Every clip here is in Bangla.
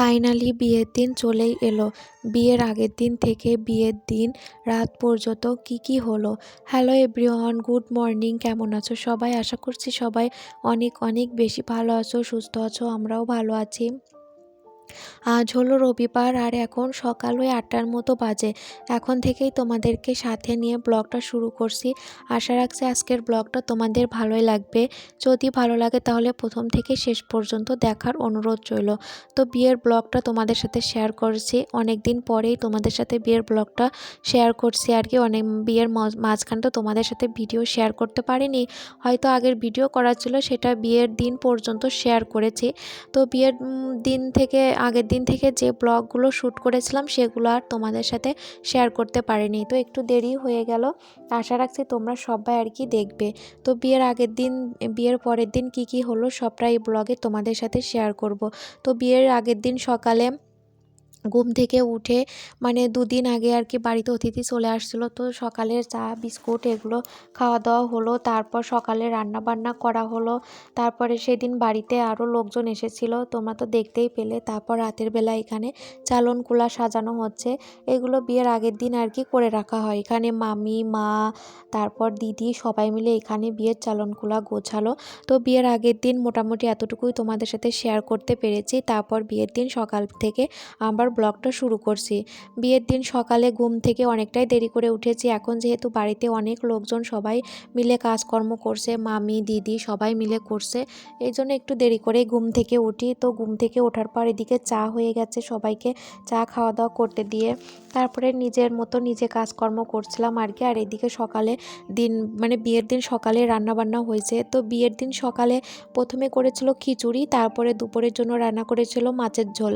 ফাইনালি বিয়ের দিন চলেই এলো। বিয়ের আগের দিন থেকে বিয়ের দিন রাত পর্যন্ত কি কি হলো? Hello everyone, good morning. কেমন আছো সবাই? আশা করছি সবাই অনেক অনেক বেশি ভালো আছো, সুস্থ আছো, আমরাও ভালো আছি। আজ হলো রবিবার আর এখন সকাল ওই আটটার মতো বাজে। এখন থেকেই তোমাদেরকে সাথে নিয়ে ব্লগটা শুরু করছি। আশা রাখছি আজকের ব্লগটা তোমাদের ভালোই লাগবে। যদি ভালো লাগে তাহলে প্রথম থেকে শেষ পর্যন্ত দেখার অনুরোধ রইল। তো বিয়ের ব্লগটা তোমাদের সাথে শেয়ার করছি। অনেক দিন পরেই তোমাদের সাথে বিয়ের ব্লগটা শেয়ার করছি আর কি। অনেক বিয়ের মাঝখানটা তোমাদের সাথে ভিডিও শেয়ার করতে পারিনি। হয়তো আগের ভিডিও করা ছিল, সেটা বিয়ের দিন পর্যন্ত শেয়ার করেছি। তো বিয়ের দিন থেকে আগের দিন থেকে যে ব্লগগুলো শ্যুট করেছিলাম সেগুলো আর তোমাদের সাথে শেয়ার করতে পারিনি। তো একটু দেরি হয়ে গেল। আশা রাখছি তোমরা সবাই আর কি দেখবে। তো বিয়ের আগের দিন, বিয়ের পরের দিন কি কি হলো সবটা এই ব্লগে তোমাদের সাথে শেয়ার করব। তো বিয়ের আগের দিন সকালে ঘুম থেকে উঠে মানে দুদিন আগে আর কি বাড়িতে অতিথি চলে আসছিল। তো সকালের চা, বিস্কুট এগুলো খাওয়া দাওয়া হলো। তারপর সকালে রান্না বান্না করা হলো। তারপরে সেদিন বাড়িতে আরও লোকজন এসেছিল। তোমরা তো দেখতেই পেলে, তারপর রাতের বেলা এখানে চালন কুলা সাজানো হচ্ছে। এগুলো বিয়ের আগের দিন আর কি করে রাখা হয়। এখানে মামি, মা, তারপর দিদি সবাই মিলে এখানে বিয়ের চালন কুলা গোছালো। তো বিয়ের আগের দিন মোটামুটি এতটুকুই তোমাদের সাথে শেয়ার করতে পেরেছি। তারপর বিয়ের দিন সকাল থেকে আবার ব্লগটা শুরু করছি। বিয়ের দিন সকালে ঘুম থেকে অনেকটাই দেরি করে উঠেছি। এখন যেহেতু বাড়িতে অনেক লোকজন সবাই মিলে কাজকর্ম করছে, মামি, দিদি সবাই মিলে করছে, এই জন্য একটু দেরি করে ঘুম থেকে উঠি। তো ঘুম থেকে ওঠার পর এদিকে চা হয়ে গেছে সবাইকে, চা খাওয়া দাওয়া করতে দিয়ে। তারপরে নিজের মতো নিজে কাজকর্ম করছিলাম আর কি। আর এদিকে সকালে দিন মানে বিয়ের দিন সকালে রান্না বান্না হয়েছে। তো বিয়ের দিন সকালে প্রথমে করেছিল খিচুড়ি, তারপরে দুপুরের জন্য রান্না করেছিল মাছের ঝোল।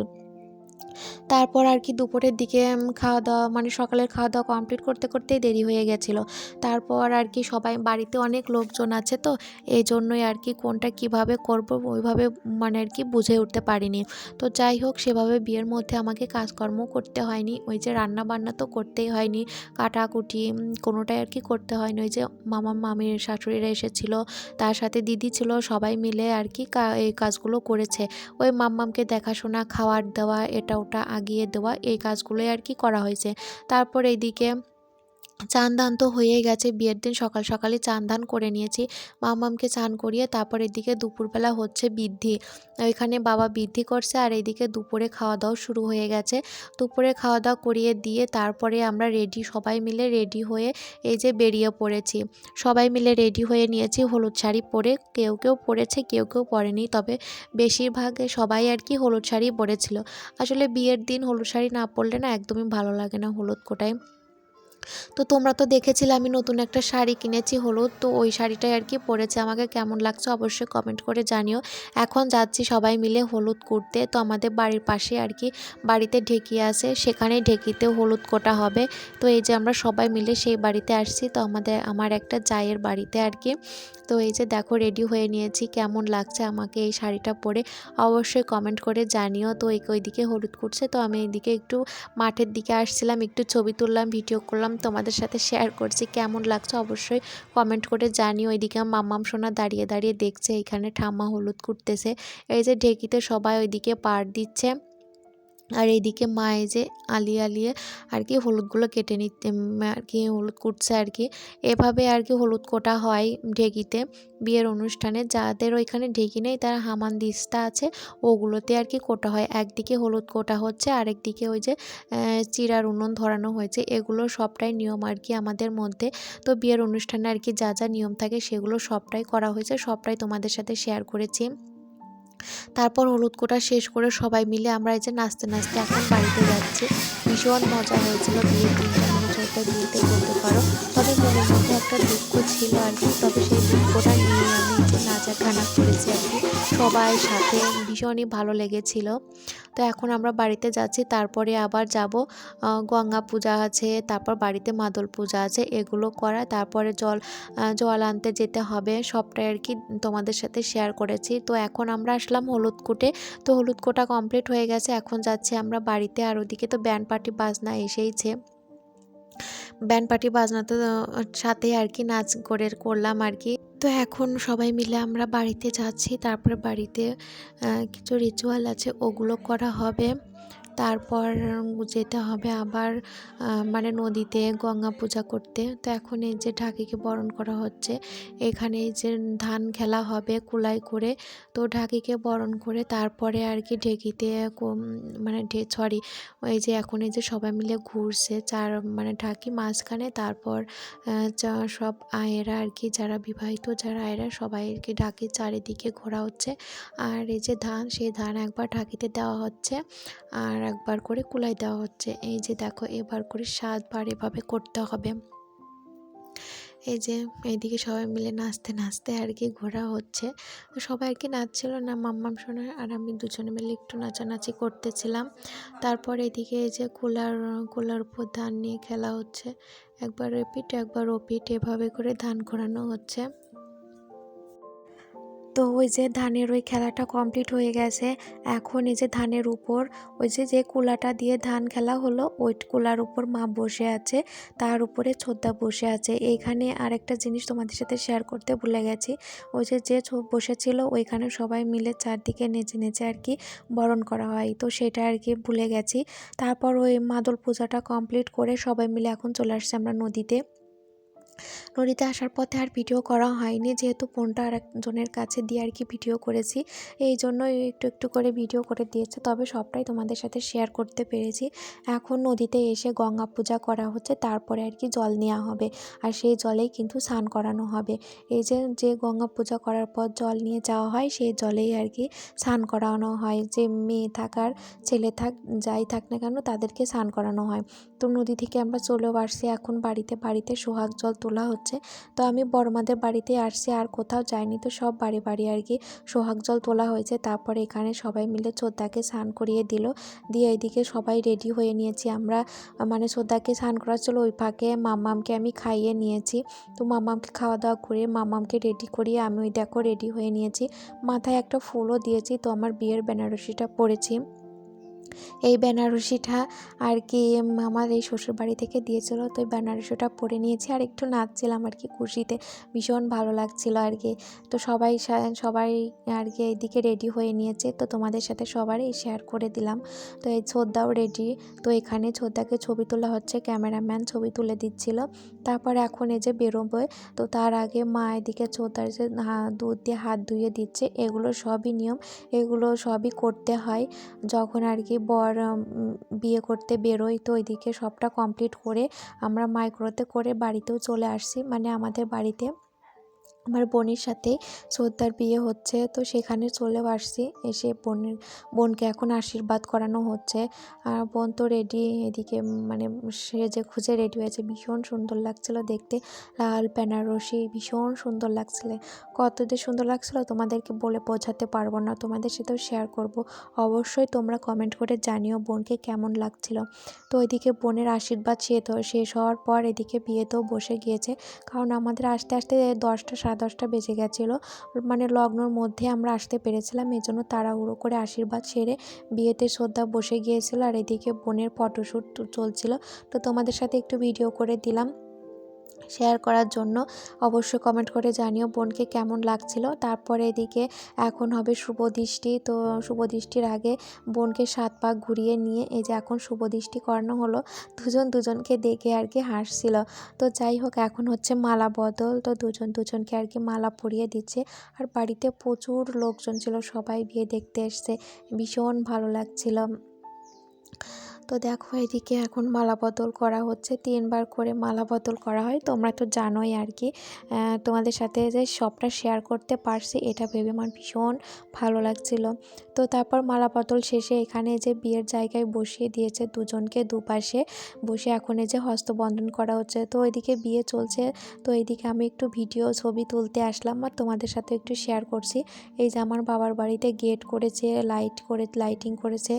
তারপর আর কি দুপুরের দিকে খাওয়া দাওয়া মানে সকালের খাওয়া দাওয়া কমপ্লিট করতে করতেই দেরি হয়ে গেছিল। তারপর আর কি সবাই, বাড়িতে অনেক লোকজন আছে তো, এই জন্যই আর কি কোনটা কীভাবে করব ওইভাবে মানে আর কি বুঝে উঠতে পারিনি। তো যাই হোক, সেভাবে বিয়ের মধ্যে আমাকে কাজকর্ম করতে হয়নি। ওই যে রান্না বান্না তো করতেই হয়নি, কাটাকুটি কোনোটাই আর কি করতে হয়নি। ওই যে মামা মামির শাশুড়িরা এসেছিল, তার সাথে দিদি ছিল, সবাই মিলে আর কি এই কাজগুলো করেছে। ওই মাম্মামকে দেখাশোনা খাওয়ার দেওয়া এটা ওটা আগিয়ে দেওয়া এই কাজগুলোই আর কি করা হয়েছে। তারপর এইদিকে চান দান তো হয়েই গেছে, বিয়ের দিন সকাল সকালই চান দান করে নিয়েছি। মামামকে চান করিয়ে তারপর এদিকে দুপুরবেলা হচ্ছে বৃদ্ধি। ওইখানে বাবা বৃদ্ধি করছে আর এইদিকে দুপুরে খাওয়া দাওয়া শুরু হয়ে গেছে। দুপুরে খাওয়া দাওয়া করিয়ে দিয়ে তারপরে আমরা রেডি সবাই মিলে রেডি হয়ে এই যে বেরিয়ে পড়েছি। সবাই মিলে রেডি হয়ে নিয়েছি, হলুদ শাড়ি পরে কেউ কেউ পরেছে, কেউ কেউ পরেনি। তবে বেশিরভাগ সবাই আর কি হলুদ শাড়ি পরেছিল। আসলে বিয়ের দিন হলুদ শাড়ি না পরলে না একদমই ভালো লাগে না হলুদ কোটায়। তো তোমরা তো দেখেছিলে আমি নতুন একটা শাড়ি কিনেছি হলুদ, তো ওই শাড়িটাই আর কি পরেছে। আমাকে কেমন লাগছে অবশ্যই কমেন্ট করে জানিও। এখন যাচ্ছি সবাই মিলে হলুদ কুড়তে তো আমাদের বাড়ির পাশে আর কি বাড়িতে ঢেকি আছে, সেখানেই ঢেকিতে হলুদ কোটা হবে। তো এই যে আমরা সবাই মিলে সেই বাড়িতে আসছি, তো আমাদের, আমার একটা জায়ের বাড়িতে আর কি। তো এই যে দেখো রেডি হয়ে নিয়েছি, কেমন লাগছে আমাকে এই শাড়িটা পরে অবশ্যই কমেন্ট করে জানিও। তো ওইদিকে হলুদ কুটছে তো আমি এইদিকে একটু মাঠের দিকে আসছিলাম, একটু ছবি তুললাম ভিডিও করলাম তোমাদের সাথে শেয়ার করছি, কেমন লাগছে অবশ্যই কমেন্ট করে জানিও। ওইদিকে মাম্মাম সোনা দাঁড়িয়ে দাঁড়িয়ে দেখছে, এখানে ঠাম্মা হলুদ কুটতেছে। এই যে ঢেকিতে সবাই ওইদিকে পার দিচ্ছে। আর এইদিকে মা যে আলিয়ে আলিয়ে আর কি হলুদগুলো কেটে নিতে আর কি হলুদ কুটছে আর কি। এভাবে আর কি হলুদ কোটা হয় ঢেকিতে বিয়ের অনুষ্ঠানে। যাদের ওইখানে ঢেকি নেই তারা হামান দিস্তা আছে, ওগুলোতে আর কি কোটা হয়। একদিকে হলুদ কোটা হচ্ছে, আরেকদিকে ওই যে চিরার উনুন ধরানো হয়েছে। এগুলো সবটাই নিয়ম আর কি আমাদের মধ্যে। তো বিয়ের অনুষ্ঠানে আর কি যা যা নিয়ম থাকে সেগুলো সবটাই করা হয়েছে, সবটাই তোমাদের সাথে শেয়ার করেছি। তারপর হলুদ কোটা শেষ করে সবাই মিলে আমরা এই যে নাচতে নাচতে এখন বাড়িতে যাচ্ছি। ভীষণ মজা হয়েছিল বিয়ের দিনটা মনে বিয়েতে করতে পারো। তবে মনের মধ্যে একটা দুঃখ ছিল আর কি, তবে সেই দুঃখটা নিয়ে আমি নাচা খানা করেছি আর কি। সবাই সাথে ভীষণই ভালো লেগেছিল। তো এখন আমরা বাড়িতে যাচ্ছি, তারপরে আবার যাব গঙ্গা পূজা আছে, তারপর বাড়িতে মাদল পূজা আছে, এগুলো করা, তারপরে জল জল আনতে যেতে হবে, সবটাই আর কি তোমাদের সাথে শেয়ার করেছি। তো এখন আমরা আসলাম হলুদ কুটে, তো হলুদ কোটা কমপ্লিট হয়ে গেছে, এখন যাচ্ছি আমরা বাড়িতে, আর ওদিকে তো ব্যান্ড পার্টি বাজনা এসেইছে। ব্যান্ড পার্টি বাজনা তো সাথে আর কি নাচ করে করলাম আর কি। তো এখন সবাই মিলে আমরা বাড়িতে যাচ্ছি, তারপরে বাড়িতে কিছু রিচুয়াল আছে, ওগুলো করা হবে। তারপর যেতে হবে আবার মানে নদীতে গঙ্গা পূজা করতে। তো এখন এই যে ঢাকিকে বরণ করা হচ্ছে, এখানে এই যে ধান খেলা হবে কুলাই করে, তো ঢাকিকে বরণ করে তারপরে আর কি ঢেকিতে মানে সরি, এই যে এখন এই যে সবাই মিলে ঘুরছে, চার মানে ঢাকি মাঝখানে, তারপর সব আয়েরা আর কি, যারা বিবাহিত, যারা আয়েরা, সবাই আর কি ঢাকির চারিদিকে ঘোরা হচ্ছে। আর এই যে ধান, সেই ধান একবার ঢাকিতে দেওয়া হচ্ছে। আর একবার করে কুলাই দেওয়া হচ্ছে। এই যে দেখো, এবার করে সাতবার এভাবে করতে হবে। এই যে এইদিকে সবাই মিলে নাচতে নাচতে আর কি ঘোরা হচ্ছে। সবাই আর কি নাচছিল না, মাম্মাম শোনা আর আমি দুজনে মিলে একটু নাচানাচি করতেছিলাম। তারপর এদিকে এই যে কুলার কুলার উপর ধান নিয়ে খেলা হচ্ছে। একবার এপিট একবার ওপিট এভাবে করে ধান ঘোরানো হচ্ছে। তো ওই যে ধানের ওই খেলাটা কমপ্লিট হয়ে গেছে। এখন এই যে ধানের উপর, ওই যে যে কুলাটা দিয়ে ধান খেলা হলো, ওই কুলার উপর মা বসে আছে, তার উপরে ছোদ্দা বসে আছে। এইখানে আরেকটা জিনিস তোমাদের সাথে শেয়ার করতে ভুলে গেছি। ওই যে যে বসেছিল, ওইখানে সবাই মিলে চারদিকে নেচে নেচে আর কি বরণ করা হয়। তো সেটা আর কি ভুলে গেছি। তারপর ওই মাদল পূজাটা কমপ্লিট করে সবাই মিলে এখন চলে আসছে আমরা নদীতে। নদীতে আসার পথে আর ভিডিও করা হয়নি। যেহেতু ফোনটা আর একজনের কাছে দিয়ে আর কি ভিডিও করেছি, এই জন্য একটু একটু করে ভিডিও করে দিয়েছে। তবে সবটাই তোমাদের সাথে শেয়ার করতে পেরেছি। এখন নদীতে এসে গঙ্গা পূজা করা হচ্ছে, তারপরে আর কি জল নেওয়া হবে। আর সেই জলেই কিন্তু স্নান করানো হবে। এই যে যে গঙ্গা পূজা করার পর জল নিয়ে যাওয়া হয়, সেই জলেই আর কি স্নান করানো হয়। যে মেয়ে থাকার ছেলে থাক, যাই থাক না কেন, তাদেরকে স্নান করানো হয়। তো নদী থেকে আমরা চলেও আসছি। এখন বাড়িতে বাড়িতে সোহাগ জল তোলা হচ্ছে। তো আমি বড়মাদের বাড়িতে আসছি, আর কোথাও যাইনি। তো সব বাড়ি বাড়ি আর কি সোহাগ জল তোলা হয়েছে। তারপর এখানে সবাই মিলে চোদ্দাকে স্নান করিয়ে দিল। দিয়ে এইদিকে সবাই রেডি হয়ে নিয়েছি আমরা। মানে শ্রদ্ধাকে স্নান করার চলো ওই ফাঁকে মাম্মামকে আমি খাইয়ে নিয়েছি। তো মাম্মামকে খাওয়া দাওয়া করে মাম্মামকে রেডি করিয়ে আমি ওই দেখো রেডি হয়ে নিয়েছি। মাথায় একটা ফুলও দিয়েছি। তো আমার বিয়ের বেনারসিটা পরেছি এই বেনারসিটা আর কি আমার এই শ্বশুর বাড়ি থেকে দিয়েছিল, তো এই বেনারসিটা পরে নিয়েছি আর একটু নাচছিলাম আর কি খুশিতে। ভীষণ ভালো লাগছিল আর কি। তো সবাই সবাই আর কি এইদিকে রেডি হয়ে নিয়েছে, তো তোমাদের সাথে সবারই শেয়ার করে দিলাম। তো এই ছোদ্দাও রেডি তো এখানে ছোদ্দাকে ছবি তোলা হচ্ছে ক্যামেরাম্যান ছবি তুলে দিচ্ছিল। তারপর এখন এই যে বেরোবে, তো তার আগে মা এদিকে ছোদ্দার যে দুধ দিয়ে হাত ধুয়ে দিচ্ছে, এগুলো সবই নিয়ম, এগুলো সবই করতে হয়। যখন আর কি বর বিয়ে করতে বেরোই তো ওইদিকে সবটা কমপ্লিট করে আমরা মাইক্রোতে করে বাড়িতেও চলে আসছি। মানে আমাদের বাড়িতে আমার বোনের সাথে শ্রদ্ধার বিয়ে হচ্ছে, তো সেখানে চলেও আসছি। এসে বোনের, বোনকে এখন আশীর্বাদ করানো হচ্ছে। আর বোন তো রেডি এদিকে মানে সেজে খুঁজে রেডি হয়েছে, ভীষণ সুন্দর লাগছিল দেখতে। লাল বেনারসি, ভীষণ সুন্দর লাগছিল। কত যে সুন্দর লাগছিল, তোমাদেরকে বলে বোঝাতে পারব না, তোমাদের সাথেও শেয়ার করব। অবশ্যই তোমরা কমেন্ট করে জানিও বোনকে কেমন লাগছিল। তো এদিকে বোনের আশীর্বাদ শেষ হওয়ার পর এদিকে বিয়েতেও বসে গিয়েছে। কারণ আমাদের আসতে আসতে দশটা সাড়ে দশটা বেজে গেছিল। মানে লগ্নর মধ্যে আমরা আসতে পেরেছিলাম, এই জন্য তাড়াহুড়ো করে আশীর্বাদ সেরে বিয়েতে শ্রদ্ধা বসে গিয়েছিল আর এদিকে বোনের ফটোশ্যুট চলছিল। তো তোমাদের সাথে একটু ভিডিও করে দিলাম। শেয়ার করার জন্য অবশ্যই কমেন্ট করে জানিও বোনকে কেমন লাগছিল। তারপরে এদিকে এখন হবে শুভ দৃষ্টি। তো শুভ দৃষ্টির আগে বোনকে সাত পাক ঘুরিয়ে নিয়ে এই যে এখন শুভ দৃষ্টি করানো হলো, দুজন দুজনকে দেখে আর কি হাসছিল। তো যাই হোক, এখন হচ্ছে মালা বদল। তো দুজন দুজনকে আর কি মালা পরিয়ে দিচ্ছে। আর বাড়িতে প্রচুর লোকজন ছিল, সবাই বিয়ে দেখতে এসছে। ভীষণ ভালো লাগছিল। তো দেখো এদিকে এখন মালা বদল করা হচ্ছে। তিনবার করে মালা বদল করা হয়। তোমরা তো জানোই আর কি। তোমাদের সাথে যে সবটা শেয়ার করতে পারছি, এটা ভেবে আমার ভীষণ ভালো লাগছিল। তো তারপর মালা বদল শেষে এখানে যে বিয়ের জায়গায় বসিয়ে দিয়েছে দুজনকে দুপাশে, বসে এখন এই যে হস্তবন্ধন করা হচ্ছে। তো ওইদিকে বিয়ে চলছে। তো এইদিকে আমি একটু ভিডিও, ছবি তুলতে আসলাম আর তোমাদের সাথে একটু শেয়ার করছি। এই যে আমার বাবার বাড়িতে গেট করেছে লাইট করে লাইটিং করেছে।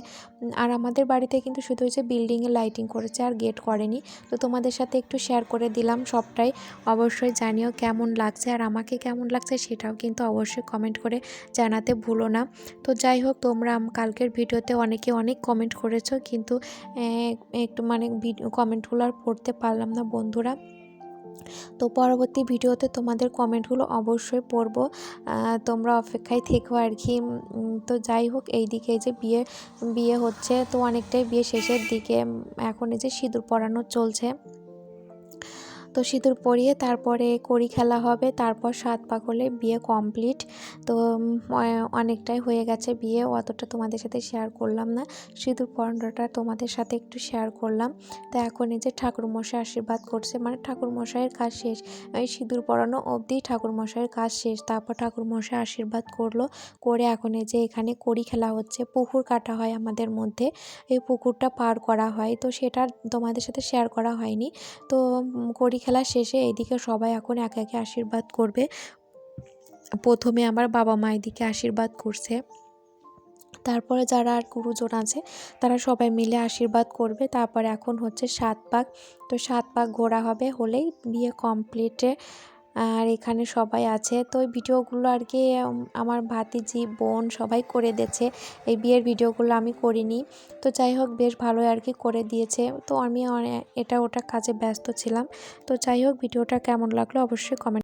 আর আমাদের বাড়িতে কিন্তু হচ্ছে বিল্ডিংয়ে লাইটিং করেছে আর গেট করেনি। তো তোমাদের সাথে একটু শেয়ার করে দিলাম সবটাই। অবশ্যই জানিও কেমন লাগছে আর আমাকে কেমন লাগছে সেটাও কিন্তু অবশ্যই কমেন্ট করে জানাতে ভুলো না। তো যাই হোক, তোমরা কালকের ভিডিওতে অনেকে অনেক কমেন্ট করেছ, কিন্তু একটু মানে কমেন্টগুলো আর পড়তে পারলাম না বন্ধুরা। তো পরবর্তী ভিডিওতে তোমাদের কমেন্টগুলো অবশ্যই পড়ব। তোমরা অপেক্ষায় থেকো আর কি। তো যাই হোক এই দিকে যে বিয়ে বিয়ে হচ্ছে, তো অনেকটাই বিয়ে শেষের দিকে। এখন এই যে সিঁদুর পরানো চলছে। তো সিঁদুর পরিয়ে তারপরে কড়ি খেলা হবে, তারপর সাত পাক হলে বিয়ে কমপ্লিট তো অনেকটাই হয়ে গেছে বিয়ে, অতটা তোমাদের সাথে শেয়ার করলাম না। সিঁদুর পরানোটা তোমাদের সাথে একটু শেয়ার করলাম। তো এখন এই যে ঠাকুরমশাই আশীর্বাদ করছে মানে ঠাকুরমশাইয়ের কাজ শেষ। এই সিঁদুর পরানো অবধি ঠাকুরমশাইয়ের কাজ শেষ, তারপর ঠাকুরমশাই আশীর্বাদ করল, করে এখন এই যে এখানে কড়ি খেলা হচ্ছে, পুকুর কাটা হয় আমাদের মধ্যে। এই পুকুরটা পার করা হয়, তো সেটা তোমাদের সাথে শেয়ার করা হয়নি। তো কড়ি খেলা শেষে এইদিকে সবাই এখন একে একে আশীর্বাদ করবে। প্রথমে আমার বাবা মা এদিকে আশীর্বাদ করছে। তারপরে যারা আর গুরুজন আছে, তারা সবাই মিলে আশীর্বাদ করবে। তারপরে এখন হচ্ছে সাত পাক। তো সাত পাক ঘোরা হবে। হলেই বিয়ে কমপ্লিটে আর এখানে সবাই আছে। তো এই ভিডিওগুলো আর কি আমার ভাতিজি, বোন সবাই করে দিয়েছে। এই বিয়ের ভিডিওগুলো আমি করিনি। তো যাই হোক, বেশ ভালোই আর কি করে দিয়েছে। তো আমি এটা ওটা কাজে ব্যস্ত ছিলাম। তো যাই হোক, ভিডিওটা কেমন লাগল অবশ্যই কমেন্ট